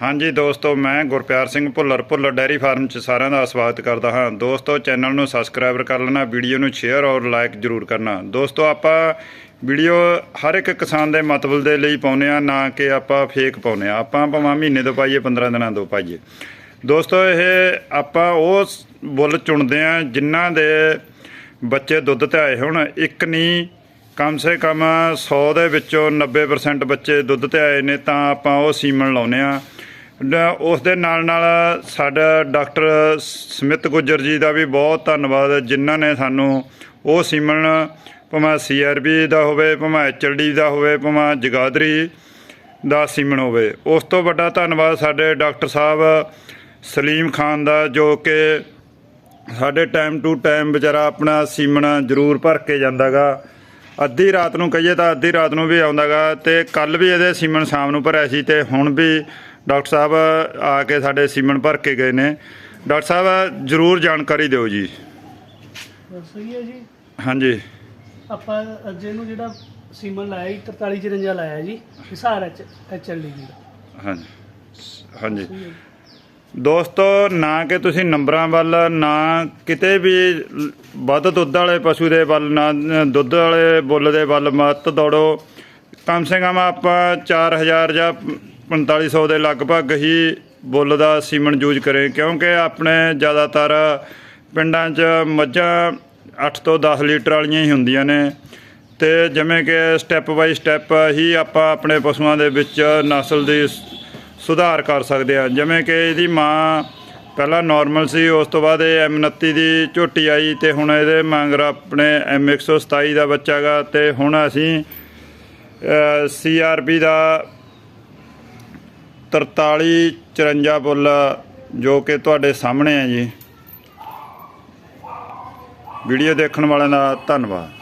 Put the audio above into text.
ਹਾਂਜੀ ਦੋਸਤੋ, ਮੈਂ ਗੁਰਪਿਆਰ ਸਿੰਘ ਭੁੱਲਰ ਭੁੱਲਰ ਡੈਰੀ ਫਾਰਮ 'ਚ ਸਾਰਿਆਂ ਦਾ ਸਵਾਗਤ ਕਰਦਾ ਹਾਂ। ਦੋਸਤੋ, ਚੈਨਲ ਨੂੰ ਸਬਸਕ੍ਰਾਈਬ ਕਰ ਲੈਣਾ, ਵੀਡੀਓ ਨੂੰ ਸ਼ੇਅਰ ਔਰ ਲਾਈਕ ਜ਼ਰੂਰ ਕਰਨਾ। ਦੋਸਤੋ, ਆਪਾਂ ਵੀਡੀਓ ਹਰ ਇੱਕ ਕਿਸਾਨ ਦੇ ਮਤਲਬ ਦੇ ਲਈ ਪਾਉਨੇ ਆ ਨਾ ਕਿ ਆਪਾਂ ਫੇਕ ਪਾਉਨੇ ਆ ਆਪਾਂ ਭਾਵੇਂ ਮਹੀਨੇ ਤੋਂ ਪਾਈਏ 15 ਦਿਨਾਂ ਤੋਂ ਪਾਈਏ। ਦੋਸਤੋ, ਇਹ ਆਪਾਂ ਉਹ ਬੁੱਲ ਚੁਣਦੇ ਆ ਜਿਨ੍ਹਾਂ ਦੇ ਬੱਚੇ ਦੁੱਧ ਤੇ ਆਏ ਹੁਣ। ਇੱਕ ਨਹੀਂ ਕਮ ਸੇ ਕਮ 100 ਦੇ ਵਿੱਚੋਂ 90% ਬੱਚੇ ਦੁੱਧ ਤੇ ਆਏ ਨੇ, ਤਾਂ ਆਪਾਂ ਉਹ ਸੀਮਨ ਲਾਉਨੇ ਆ ਉਸ ਦੇ ਨਾਲ ਨਾਲ ਸਾਡਾ ਡਾਕਟਰ ਸਮਿਤ ਗੁੱਜਰ ਜੀ ਦਾ ਵੀ ਬਹੁਤ ਧੰਨਵਾਦ, ਜਿਨ੍ਹਾਂ ਨੇ ਸਾਨੂੰ ਉਹ ਸੀਮਨ ਭਾਵੇਂ ਸੀਆਰਬੀ ਦਾ ਹੋਵੇ, ਭਾਵੇਂ ਐਚਐਲਡੀ ਦਾ ਹੋਵੇ, ਭਾਵੇਂ ਜਗਾਦਰੀ ਦਾ ਸੀਮਨ ਹੋਵੇ। ਉਸ ਤੋਂ ਵੱਡਾ ਧੰਨਵਾਦ ਸਾਡੇ ਡਾਕਟਰ ਸਾਹਿਬ ਸਲੀਮ ਖਾਨ ਦਾ, ਜੋ ਕਿ ਸਾਡੇ ਟਾਈਮ ਟੂ ਟਾਈਮ ਵਿਚਾਰਾ ਆਪਣਾ ਸੀਮਨ ਜ਼ਰੂਰ ਭਰ ਕੇ ਜਾਂਦਾਗਾ। ਅੱਧੀ ਰਾਤ ਨੂੰ ਕਹੀਏ ਤਾਂ ਅੱਧੀ ਰਾਤ ਨੂੰ ਵੀ ਆਉਂਦਾਗਾ ਤੇ ਕੱਲ ਵੀ ਇਹਦੇ ਸੀਮਨ ਸ਼ਾਮ ਨੂੰ ਭਰਿਆ ਸੀ ਤੇ ਹੁਣ ਵੀ ਡਾਕਟਰ ਸਾਹਿਬ ਆ ਕੇ ਸਾਡੇ ਸੀਮਨ ਭਰ ਕੇ ਗਏ ਨੇ। ਡਾਕਟਰ ਸਾਹਿਬ ਜ਼ਰੂਰ ਜਾਣਕਾਰੀ ਦਿਓ ਜੀ। ਸਹੀ ਹੈ ਜੀ। ਹਾਂਜੀ। ਆਪਾਂ ਅੱਜ ਇਹਨੂੰ ਜਿਹੜਾ ਸੀਮਨ ਲਾਇਆ ਜੀ 43 54 ਲਾਇਆ ਜੀ ਹਿਸਾਰ ਐਚ ਐਚਐਲਡੀ ਦੀ। ਹਾਂਜੀ। ਹਾਂਜੀ। ਦੋਸਤੋ ਨਾ ਕਿ ਤੁਸੀਂ ਨੰਬਰਾਂ ਵੱਲ ਨਾ ਕਿਤੇ ਵੀ ਵੱਧ ਦੁੱਧ ਵਾਲੇ ਪਸ਼ੂ ਦੇ ਵੱਲ ਨਾ ਦੁੱਧ ਵਾਲੇ ਬੁੱਲ ਦੇ ਵੱਲ ਮਤ ਦੌੜੋ। ਕਮ ਸੇ ਕਮ ਆਪਾਂ 4000 ਜਾਂ 4500 ਦੇ ਲਗਭਗ ਹੀ ਬੁੱਲ ਦਾ ਸੀਮਨ ਯੂਜ਼ ਕਰੇ, ਕਿਉਂਕਿ ਆਪਣੇ ਜ਼ਿਆਦਾਤਰ ਪਿੰਡਾਂ 'ਚ ਮੱਝਾਂ 8 ਤੋਂ 10 ਲੀਟਰ ਵਾਲੀਆਂ ਹੀ ਹੁੰਦੀਆਂ ਨੇ। ਤੇ ਜਿਵੇਂ ਕਿ ਸਟੈਪ ਬਾਈ ਸਟੈਪ ਹੀ ਆਪਾਂ ਆਪਣੇ ਪਸ਼ੂਆਂ ਦੇ ਵਿੱਚ ਨਸਲ ਦੀ ਸੁਧਾਰ ਕਰ ਸਕਦੇ ਆ ਜਿਵੇਂ ਕਿ ਇਹਦੀ ਮਾਂ ਪਹਿਲਾਂ ਨਾਰਮਲ ਸੀ, ਉਸ ਤੋਂ ਬਾਅਦ ਇਹ M29 ਦੀ ਝੋਟੀ ਆਈ ਤੇ ਹੁਣ ਇਹਦੇ ਮੰਗਰ ਆਪਣੇ M127 ਦਾ ਬੱਚਾ ਗਾ ਤੇ ਹੁਣ ਅਸੀਂ CRB ਦਾ 43 54 ਬੁੱਲ ਜੋ ਕਿ ਤੁਹਾਡੇ ਸਾਹਮਣੇ ਹੈ ਜੀ। ਵੀਡੀਓ ਦੇਖਣ ਵਾਲਿਆਂ ਦਾ ਧੰਨਵਾਦ।